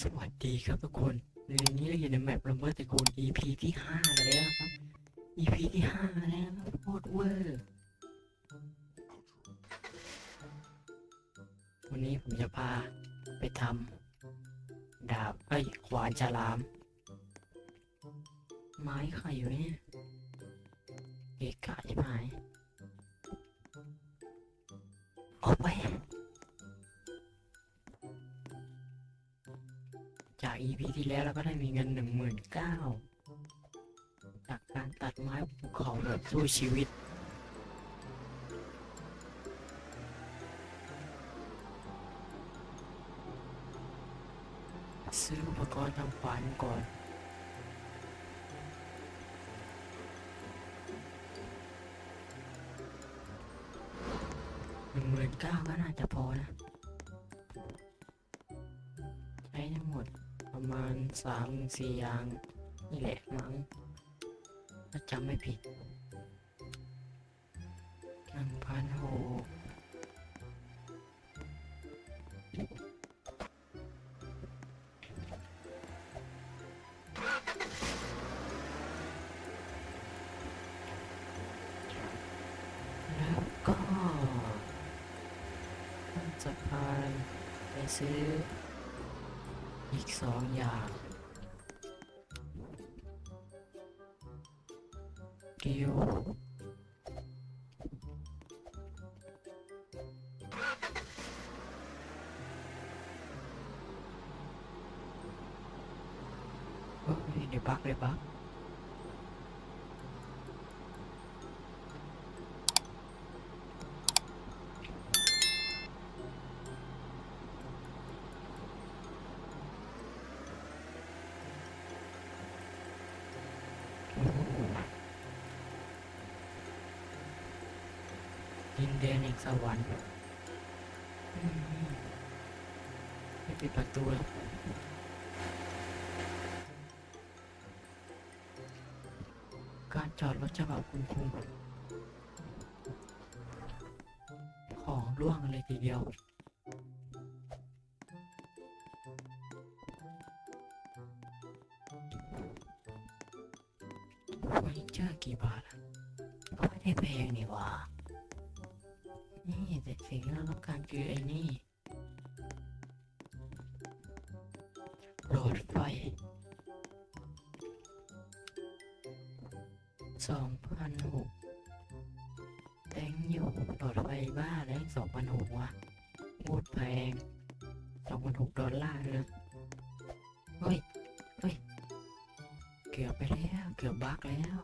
สวัสดีครับทุกคนในนี้เราอยู่ในแมปลัมเบอร์ตระกูล EP ที่ห้าแล้วครับ EP ที่ห้าแล้วครับโคตรเวอร์วันนี้ผมจะพาไปทำดาบเอ้ยขวานฉลาม ไม้ไข่อยู่เนี่ยเกะกะ EP ที่แล้วเราก็ได้มีเงินหนึ่งหมื่นเก้าจากการตัดไม้ภูเขาแบบสู้ชีวิต ซื้ออุปกรณ์ทำขวานก่อน หนึ่งหมื่นเก้าก็น่าจะพอนะ ประมาณสามสี่อย่างนี่แหละมั้งถ้าจำไม่ผิดหนึ่งพันหกแล้วก็ต้องสะพาไปซื้อ สองอย่างเดียวเฮ้ยเดี๋ยวบักเดี๋ยวบัก ดินแดนแห่งสวรรค์ไม่ปิดประตูแล้วการจอดรถฉบับคุณคุงของร่วงเลยทีเดียว ต้องการคือไอ้นี่หลอดไฟสองพันหกแตงอยู่หลอดไฟบ้าแล้วสองพันหกวะโคตรแพงสองพันหกดอลลาร์เลยเฮ้ย เฮ้ย เกือบไปแล้ว เกือบบักแล้ว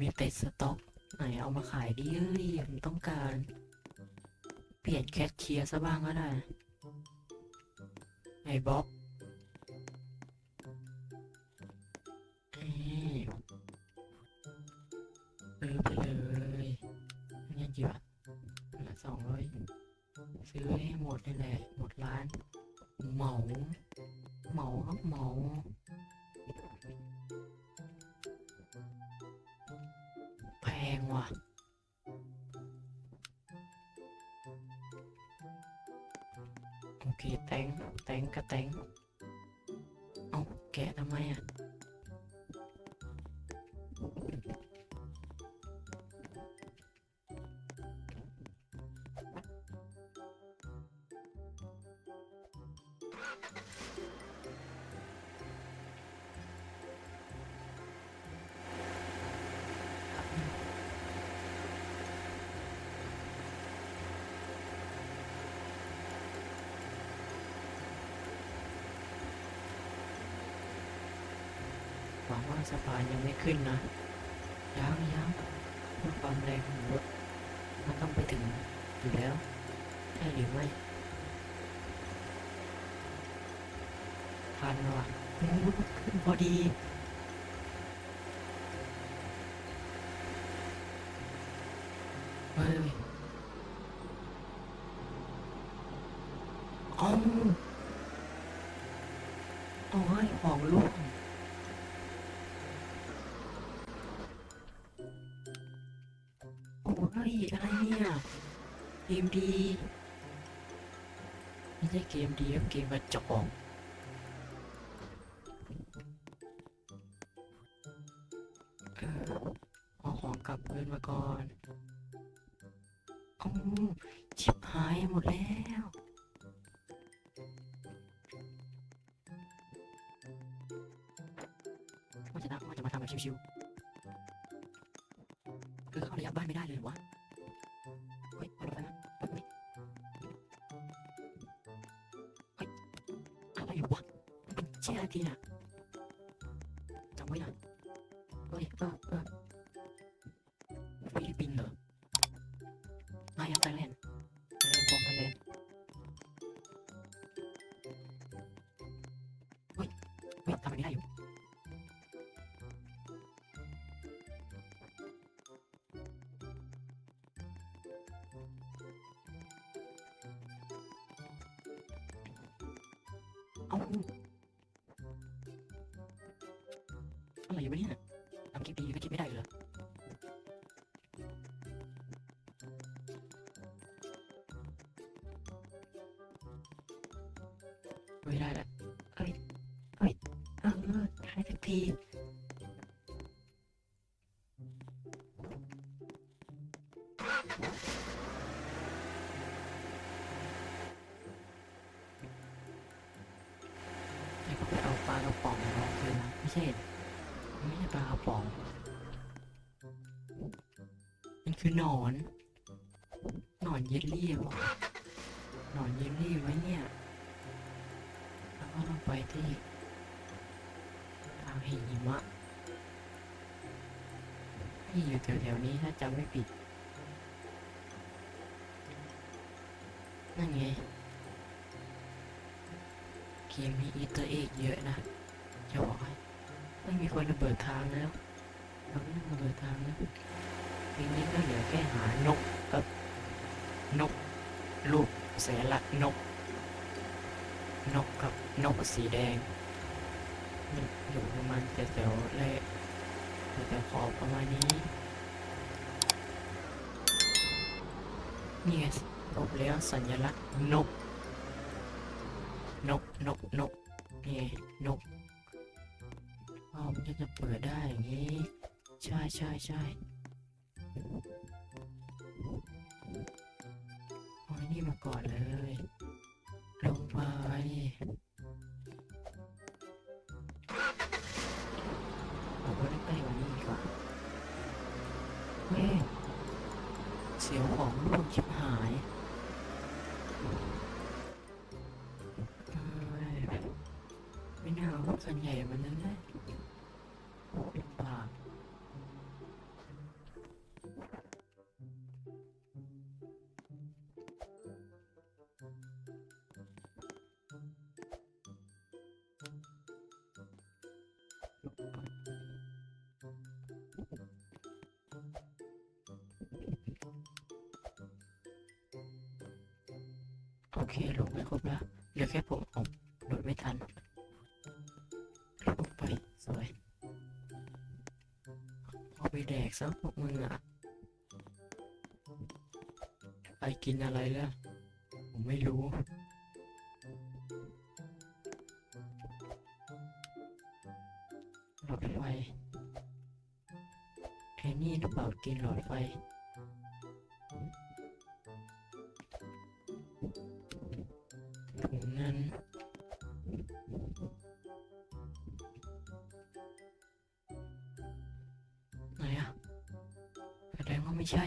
มิเต็ดสต็อก ไหนเอามาขายดิเอ้ยผมต้องการ เปลี่ยนแคชเชียร์ซะบ้างก็ได้ ไอ้บ๊อบเอ้ยซื้อไปเลยเงี้ยกี่บาทละสองร้อยซื้อให้หมดนี่แหละ หมดร้าน เหมา เหมาครับเหมา โอเคแตงแตง สะพานยังไม่ขึ้นนะยังยังเพื่อความแรงของรถมันต้องไปถึงอยู่แล้วใช่หรือไม่ทันหว่ะขึ้นพอดี โอ้ยอะไรเนี่ยเกมดีไม่ใช่เกมดีครับเกมกระจอกเออเอาของกลับคืนมาก่อนโอ้ชิบหายหมดแล้วว่าจะทำว่าจะมาทำแบบชิวๆ คือเข้าระยะบ้านไม่ได้เลยเหรอวะ เฮ้ยเอารถไปนะรถไปอะไรวะมันเป็นเชี่ยทีนี่ยจำไว้นะเฮ้ยเออเออฟิลิปปินส์เหรอไม่ครับไทยแลนด์ อะไรอยู่เนี่ยทำคลิปดีก็คิดไม่ได้เหรอไม่ได้ล้วเอ้ยเอ้ยเออได้สักทีให้เขาไปเอาปลากระป๋องมาลอง คืนนะไม่ใช่ไม่ใช่ปลากระป๋อง มันคือหนอน หนอนเยลลี่เหรอหนอนเยลลี่ไว้เนี่ย แล้วก็ต้องไปที่ทางหิมะที่อยู่แถวๆนี้ถ้าจำไม่ผิด นั่นไง เกมมีอีเตอร์เอกเยอะนะจะบอกให้ ไม่มีคนระเบิดทางแล้วเราไม่ต้องระเบิดทางแล้วทีนี้ก็เหลือแค่หานกกับนกลูกแสนละนก นกกับนกสีแดง มันอยู่ประมาณแถวๆแรกแถวขอบประมาณนี้ นี่ไงจบแล้วสัญลักษณ์นก นกนกนกนี่นก มันจะเปิดได้อย่างนี้ ใช่ใช่ใช่เอาไอ้นี่มาก่อนเลย ลงไปเอาไว้ใกล้กว่านี้ดีกว่าเฮ้ยเสียวของร่วงชิบหายไม่น่าเอารถคันใหญ่มันนั้นเล โอเคลงไปครบแล้วเหลือแค่ผมออกโดดไม่ทันลงไปสวยเอาไปแดกซะพวกมึงอะไปกินอะไรแล้ว ผมไม่รู้หลอดไฟไอ้นี่หรือเปล่ากินหลอดไฟ ไหนอะแสดงว่าไม่ใช่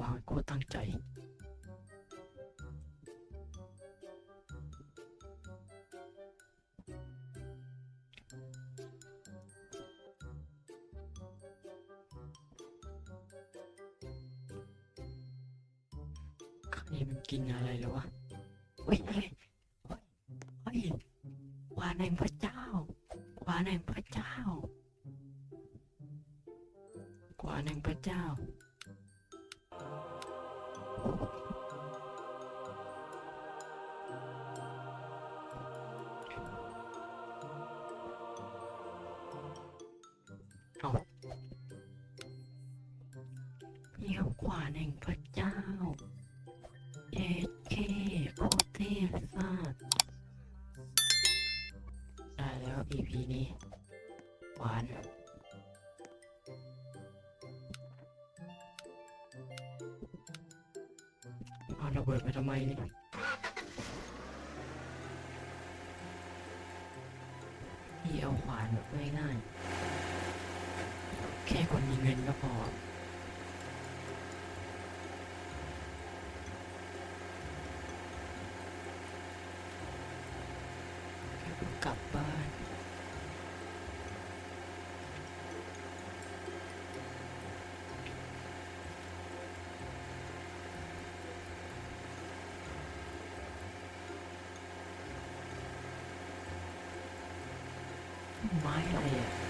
ว่างกูตั้งใจ ใครมันกินอะไรหรอวะเฮ้ยเฮ้ยเฮ้ย วานแงพระเจ้า วานแงพระเจ้า วานแงพระเจ้า แห่งพระเจ้าเอ็ดเคโคเทพซาดได้แล้ว EP นี้หวานเอาระเบิดไปทำไมนี่พี่เอาขวานแบบง่ายๆแค่คนมีเงินก็พอ กลับบ้านไม้อ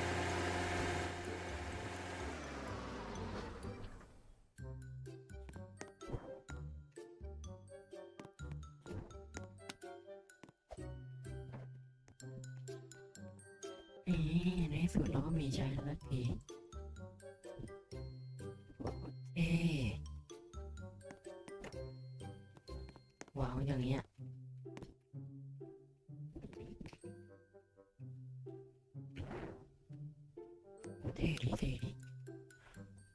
นี่ในที่สุดเราก็มีชัยสักทีเอ๊วางไว้อย่างเงี้ยเท่ดีเท่ดี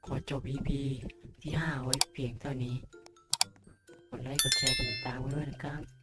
ขอจบ EP ที่ 5 ไว้เพียงเท่านี้ กดไลค์ กดแชร์ กดติดตามไว้ด้วยนะครับ